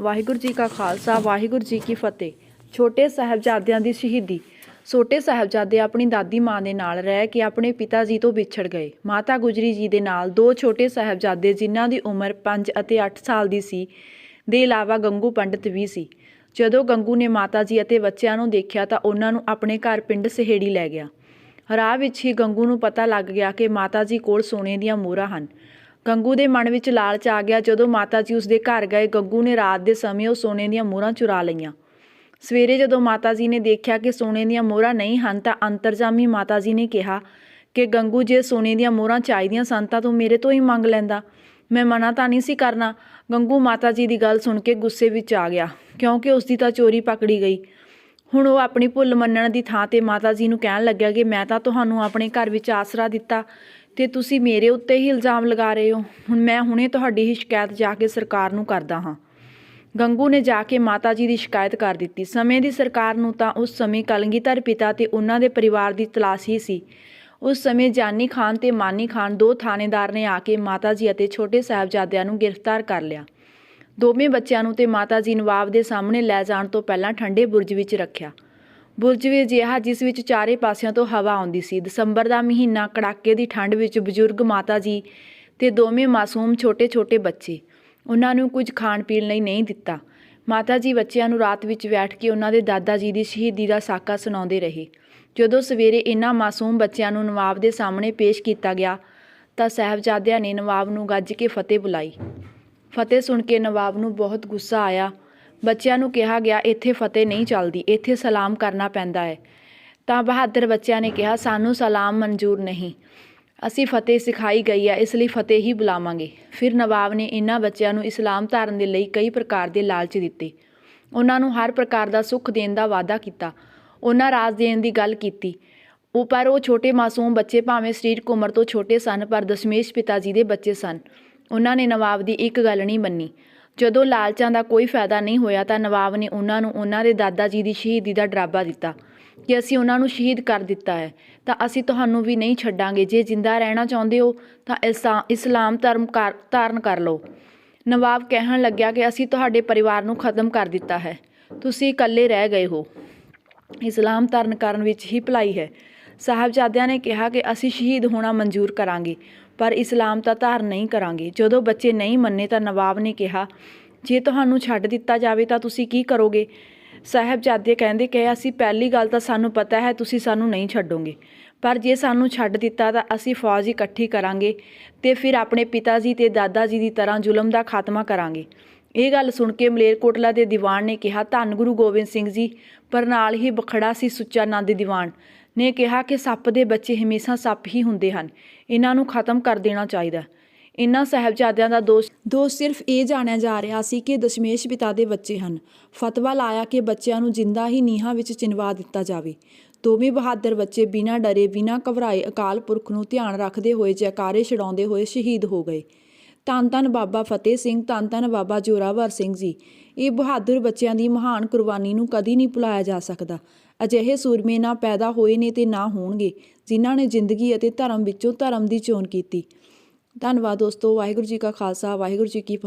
ਵਾਹਿਗੁਰੂ ਜੀ ਕਾ ਖਾਲਸਾ, ਵਾਹਿਗੁਰੂ ਜੀ ਕੀ ਫਤਿਹ। ਛੋਟੇ ਸਾਹਿਬਜ਼ਾਦਿਆਂ ਦੀ ਸ਼ਹੀਦੀ। ਛੋਟੇ ਸਾਹਿਬਜ਼ਾਦੇ ਆਪਣੀ ਦਾਦੀ ਮਾਂ ਦੇ ਨਾਲ ਰਹਿ ਕੇ ਆਪਣੇ ਪਿਤਾ ਜੀ ਤੋਂ ਵਿਛੜ ਗਏ। ਮਾਤਾ ਗੁਜਰੀ ਜੀ ਦੇ ਨਾਲ ਦੋ ਛੋਟੇ ਸਾਹਿਬਜ਼ਾਦੇ ਜਿਨ੍ਹਾਂ ਦੀ ਉਮਰ 5 ਅਤੇ 8 ਸਾਲ ਦੀ ਸੀ, ਦੇ ਇਲਾਵਾ ਗੰਗੂ ਪੰਡਤ ਵੀ ਸੀ। ਜਦੋਂ ਗੰਗੂ ਨੇ ਮਾਤਾ ਜੀ ਅਤੇ ਬੱਚਿਆਂ ਨੂੰ ਦੇਖਿਆ ਤਾਂ ਉਹਨਾਂ ਨੂੰ ਆਪਣੇ ਘਰ ਪਿੰਡ ਸਹੇੜੀ ਲੈ ਗਿਆ। ਰਾਹ ਵਿੱਚ ਹੀ ਗੰਗੂ ਨੂੰ ਪਤਾ ਲੱਗ ਗਿਆ ਕਿ ਮਾਤਾ ਜੀ ਕੋਲ ਸੋਨੇ ਦੀਆਂ ਮੋਹਰਾਂ ਹਨ। ਗੰਗੂ ਦੇ ਮਨ ਵਿੱਚ ਲਾਲਚ ਆ ਗਿਆ ਜਦੋਂ ਮਾਤਾ ਜੀ ਉਸਦੇ ਘਰ ਗਏ। ਗੰਗੂ ਨੇ ਰਾਤ ਦੇ ਸਮੇਂ ਉਹ ਸੋਨੇ ਦੀਆਂ ਮੋਹਰਾਂ ਚੁਰਾ ਲਈਆਂ। ਸਵੇਰੇ ਜਦੋਂ ਮਾਤਾ ਜੀ ਨੇ ਦੇਖਿਆ ਕਿ ਸੋਨੇ ਦੀਆਂ ਮੋਹਰਾਂ ਨਹੀਂ ਹਨ ਤਾਂ ਅੰਤਰਜਾਮੀ ਮਾਤਾ ਜੀ ਨੇ ਕਿਹਾ ਕਿ, ਗੰਗੂ, ਜੇ ਸੋਨੇ ਦੀਆਂ ਮੋਹਰਾਂ ਚਾਹੀਦੀਆਂ ਸਨ ਤਾਂ ਤੂੰ ਮੇਰੇ ਤੋਂ ਹੀ ਮੰਗ ਲੈਂਦਾ। ਮੈਂ ਮਨਾ ਤਾਂ ਨਹੀਂ ਸੀ ਕਰਨਾ। ਗੰਗੂ ਮਾਤਾ ਜੀ ਦੀ ਗੱਲ ਸੁਣ ਕੇ ਗੁੱਸੇ ਵਿੱਚ ਆ ਗਿਆ, ਕਿਉਂਕਿ ਉਸ ਦੀ ਤਾਂ ਚੋਰੀ ਪਕੜੀ ਗਈ। ਹੁਣ ਉਹ ਆਪਣੀ ਭੁੱਲ ਮੰਨਣ ਦੀ ਥਾਂ ਤੇ ਮਾਤਾ ਜੀ ਨੂੰ ਕਹਿਣ ਲੱਗਿਆ ਕਿ ਮੈਂ ਤਾਂ ਤੁਹਾਨੂੰ ਆਪਣੇ ਘਰ ਵਿੱਚ ਆਸਰਾ ਦਿੱਤਾ। ਤੇ ਤੁਸੀਂ ਮੇਰੇ ਉੱਤੇ ਹੀ ਇਲਜ਼ਾਮ ਲਗਾ ਰਹੇ ਹੋ। ਹੁਣ ਮੈਂ ਹੁਣੇ ਤੁਹਾਡੀ ਹੀ ਸ਼ਿਕਾਇਤ ਜਾ ਕੇ ਸਰਕਾਰ ਨੂੰ ਕਰਦਾ ਹਾਂ। ਗੰਗੂ ਨੇ ਜਾ ਕੇ ਮਾਤਾ ਜੀ ਦੀ ਸ਼ਿਕਾਇਤ ਕਰ ਦਿੱਤੀ। ਸਮੇਂ ਦੀ ਸਰਕਾਰ ਨੂੰ ਤਾਂ ਉਸ ਸਮੇਂ ਕਲਗੀਧਰ ਪਿਤਾ ਤੇ ਉਹਨਾਂ ਦੇ ਪਰਿਵਾਰ ਦੀ ਤਲਾਸ਼ ਹੀ ਸੀ। ਉਸ ਸਮੇਂ ਜਾਨੀ ਖਾਨ ਤੇ ਮਾਨੀ ਖਾਨ ਦੋ ਥਾਣੇਦਾਰ ਨੇ ਆ ਕੇ ਮਾਤਾ ਜੀ ਅਤੇ ਛੋਟੇ ਸਾਹਿਬਜ਼ਾਦਿਆਂ ਨੂੰ ਗ੍ਰਿਫਤਾਰ ਕਰ ਲਿਆ। ਦੋਵੇਂ ਬੱਚਿਆਂ ਨੂੰ ਤੇ ਮਾਤਾ ਜੀ ਨਵਾਬ ਦੇ ਸਾਹਮਣੇ ਲੈ ਜਾਣ ਤੋਂ ਪਹਿਲਾਂ ਠੰਡੇ ਬੁਰਜ ਵਿੱਚ ਰੱਖਿਆ। ਬੁਰਜ ਵੀ ਅਜਿਹਾ ਜਿਸ ਵਿੱਚ ਚਾਰੇ ਪਾਸਿਆਂ ਤੋਂ ਹਵਾ ਆਉਂਦੀ ਸੀ। ਦਸੰਬਰ ਦਾ ਮਹੀਨਾ ਕੜਾਕੇ ਦੀ ਠੰਡ ਵਿੱਚ ਬਜ਼ੁਰਗ ਮਾਤਾ ਜੀ ਤੇ ਦੋਵੇਂ ਮਾਸੂਮ ਛੋਟੇ-ਛੋਟੇ ਬੱਚੇ। ਉਹਨਾਂ ਨੂੰ ਕੁਝ ਖਾਣ ਪੀਣ ਲਈ ਨਹੀਂ ਦਿੱਤਾ। ਮਾਤਾ ਜੀ ਬੱਚਿਆਂ ਨੂੰ ਰਾਤ ਵਿੱਚ ਬੈਠ ਕੇ ਉਹਨਾਂ ਦੇ ਦਾਦਾ ਜੀ ਦੀ ਸ਼ਹੀਦੀ ਦਾ ਸਾਕਾ ਸੁਣਾਉਂਦੇ ਰਹੇ। ਜਦੋਂ ਸਵੇਰੇ ਇਹਨਾਂ ਮਾਸੂਮ ਬੱਚਿਆਂ ਨੂੰ ਨਵਾਬ ਦੇ ਸਾਹਮਣੇ ਪੇਸ਼ ਕੀਤਾ ਗਿਆ, ਤਾਂ ਸਾਹਿਬਜ਼ਾਦਿਆਂ ਨੇ ਨਵਾਬ ਨੂੰ ਗੱਜ ਕੇ ਫਤਿਹ ਬੁਲਾਈ। ਫਤਿਹ ਸੁਣ ਕੇ ਨਵਾਬ ਨੂੰ ਬਹੁਤ ਗੁੱਸਾ ਆਇਆ ਬੱਚਿਆਂ ਨੂੰ ਕਿਹਾ ਗਿਆ, ਇੱਥੇ ਫਤਿਹ ਨਹੀਂ ਚੱਲਦੀ, ਇੱਥੇ ਸਲਾਮ ਕਰਨਾ ਪੈਂਦਾ ਹੈ। ਤਾਂ ਬਹਾਦਰ ਬੱਚਿਆਂ ਨੇ ਕਿਹਾ, ਸਾਨੂੰ ਸਲਾਮ ਮਨਜ਼ੂਰ ਨਹੀਂ। ਅਸੀਂ ਫਤਿਹ ਸਿਖਾਈ ਗਈ ਹੈ ਇਸ ਲਈ ਫਤਿਹ ਹੀ ਬੁਲਾਵਾਂਗੇ। ਫਿਰ ਨਵਾਬ ਨੇ ਇਹਨਾਂ ਬੱਚਿਆਂ ਨੂੰ ਇਸਲਾਮ ਧਾਰਨ ਦੇ ਲਈ ਕਈ ਪ੍ਰਕਾਰ ਦੇ ਲਾਲਚ ਦਿੱਤੇ। ਉਹਨਾਂ ਨੂੰ ਹਰ ਪ੍ਰਕਾਰ ਦਾ ਸੁੱਖ ਦੇਣ ਦਾ ਵਾਅਦਾ ਕੀਤਾ। ਉਹਨਾਂ ਰਾਜ ਦੇਣ ਦੀ ਗੱਲ ਕੀਤੀ। ਉਹ ਪਰ ਉਹ ਛੋਟੇ ਮਾਸੂਮ ਬੱਚੇ ਭਾਵੇਂ ਸਰੀਰਕ ਉਮਰ ਤੋਂ ਛੋਟੇ ਸਨ, ਪਰ ਦਸ਼ਮੇਸ਼ ਪਿਤਾ ਜੀ ਦੇ ਬੱਚੇ ਸਨ। ਉਹਨਾਂ ਨੇ ਨਵਾਬ ਦੀ ਇੱਕ ਗੱਲ ਨਹੀਂ ਮੰਨੀ। ਜਦੋਂ ਲਾਲਚਾਂ ਦਾ ਕੋਈ ਫਾਇਦਾ ਨਹੀਂ ਹੋਇਆ ਤਾਂ ਨਵਾਬ ਨੇ ਉਹਨਾਂ ਨੂੰ ਉਹਨਾਂ ਦੇ ਦਾਦਾ ਜੀ ਦੀ ਸ਼ਹੀਦੀ ਦਾ ਡਰਾਬਾ ਦਿੱਤਾ ਕਿ ਅਸੀਂ ਉਹਨਾਂ ਨੂੰ ਸ਼ਹੀਦ ਕਰ ਦਿੱਤਾ ਹੈ। ਤਾਂ ਅਸੀਂ ਤੁਹਾਨੂੰ ਵੀ ਨਹੀਂ ਛੱਡਾਂਗੇ। ਜੇ ਜਿੰਦਾ ਰਹਿਣਾ ਚਾਹੁੰਦੇ ਹੋ ਤਾਂ ਇਸਾ- ਇਸਲਾਮ ਧਰਮ ਕਰ- ਧਾਰਨ ਕਰ ਲਓ। ਨਵਾਬ ਕਹਿਣ ਲੱਗਿਆ ਕਿ ਅਸੀਂ ਤੁਹਾਡੇ ਪਰਿਵਾਰ ਨੂੰ ਖਤਮ ਕਰ ਦਿੱਤਾ ਹੈ। ਤੁਸੀਂ ਇਕੱਲੇ ਰਹਿ ਗਏ ਹੋ। ਇਸਲਾਮ ਧਾਰਨ ਕਰਨ ਵਿੱਚ ਹੀ ਭਲਾਈ ਹੈ। ਸਾਹਿਬਜ਼ਾਦਿਆਂ ਨੇ ਕਿਹਾ ਕਿ ਅਸੀਂ ਸ਼ਹੀਦ ਹੋਣਾ ਮਨਜ਼ੂਰ ਕਰਾਂਗੇ। ਪਰ ਇਸਲਾਮ ਤਾਂ ਧਾਰ ਨਹੀਂ ਕਰਾਂਗੇ। ਜਦੋਂ ਬੱਚੇ ਨਹੀਂ ਮੰਨੇ ਤਾਂ ਨਵਾਬ ਨੇ ਕਿਹਾ, ਜੇ ਤੁਹਾਨੂੰ ਛੱਡ ਦਿੱਤਾ ਜਾਵੇ ਤਾਂ ਤੁਸੀਂ ਕੀ ਕਰੋਗੇ? ਸਾਹਿਬਜ਼ਾਦੇ ਕਹਿੰਦੇ ਕਿ ਅਸੀਂ ਪਹਿਲੀ ਗੱਲ ਤਾਂ ਸਾਨੂੰ ਪਤਾ ਹੈ ਤੁਸੀਂ ਸਾਨੂੰ ਨਹੀਂ ਛੱਡੋਗੇ। ਪਰ ਜੇ ਸਾਨੂੰ ਛੱਡ ਦਿੱਤਾ ਤਾਂ ਅਸੀਂ ਫੌਜ ਇਕੱਠੀ ਕਰਾਂਗੇ ਤੇ ਫਿਰ ਆਪਣੇ ਪਿਤਾ ਜੀ ਤੇ ਦਾਦਾ ਜੀ ਦੀ ਤਰ੍ਹਾਂ ਜ਼ੁਲਮ ਦਾ ਖਾਤਮਾ ਕਰਾਂਗੇ। ਇਹ ਗੱਲ ਸੁਣ ਕੇ ਮਲੇਰਕੋਟਲਾ ਦੇ ਦੀਵਾਨ ਨੇ ਕਿਹਾ, ਧੰਨ ਗੁਰੂ ਗੋਬਿੰਦ ਸਿੰਘ ਜੀ, ਪਰ ਨਾਲ ਹੀ ਬਖੜਾ ਸੀ ਸੁੱਚਾ ਨੰਦ ਦੀਵਾਨ। ਨੇ ਕਿਹਾ ਕਿ ਸੱਪ ਦੇ ਬੱਚੇ ਹਮੇਸ਼ਾ ਸੱਪ ਹੀ ਹੁੰਦੇ ਹਨ। ਇਹਨਾਂ ਨੂੰ ਖਤਮ ਕਰ ਦੇਣਾ ਚਾਹੀਦਾ ਇਨ੍ਹਾਂ ਸਾਹਿਬਜ਼ਾਦਿਆਂ ਦਾ ਦੋਸ਼ ਦੋਸ਼ ਸਿਰਫ ਇਹ ਜਾਣਿਆ ਜਾ ਰਿਹਾ ਸੀ ਕਿ ਦਸ਼ਮੇਸ਼ ਪਿਤਾ ਦੇ ਬੱਚੇ ਹਨ। ਫਤਵਾ ਲਾਇਆ ਕਿ ਬੱਚਿਆਂ ਨੂੰ ਜਿੰਦਾ ਹੀ ਨੀਹਾਂ ਵਿੱਚ ਚਿਨਵਾ ਦਿੱਤਾ ਜਾਵੇ। ਦੋਵੇਂ ਬਹਾਦਰ ਬੱਚੇ ਬਿਨਾਂ ਡਰੇ, ਬਿਨਾਂ ਘਬਰਾਏ ਅਕਾਲ ਪੁਰਖ ਨੂੰ ਧਿਆਨ ਰੱਖਦੇ ਹੋਏ ਜੈਕਾਰੇ ਛਡਾਉਂਦੇ ਹੋਏ ਸ਼ਹੀਦ ਹੋ ਗਏ। ਧੰਨ ਧੰਨ ਬਾਬਾ ਫਤਿਹ ਸਿੰਘ ਧੰਨ ਧੰਨ ਬਾਬਾ ਜੋਰਾਵਰ ਸਿੰਘ ਜੀ। ਇਹ ਬਹਾਦਰ ਬੱਚਿਆਂ ਦੀ ਮਹਾਨ ਕੁਰਬਾਨੀ ਨੂੰ ਕਦੀ ਨਹੀਂ ਭੁਲਾਇਆ ਜਾ ਸਕਦਾ। ਅਜਿਹੇ ਸੂਰਮੇ ਨਾ ਪੈਦਾ ਹੋਏ ਨੇ ਤੇ ਨਾ ਹੋਣਗੇ, ਜਿਨ੍ਹਾਂ ਨੇ ਜ਼ਿੰਦਗੀ ਅਤੇ ਧਰਮ ਵਿੱਚੋਂ ਧਰਮ ਦੀ ਚੋਣ ਕੀਤੀ। ਧੰਨਵਾਦ ਦੋਸਤੋ, ਵਾਹਿਗੁਰੂ ਜੀ ਕਾ ਖਾਲਸਾ, ਵਾਹਿਗੁਰੂ ਜੀ ਕੀ ਫਤਿਹ।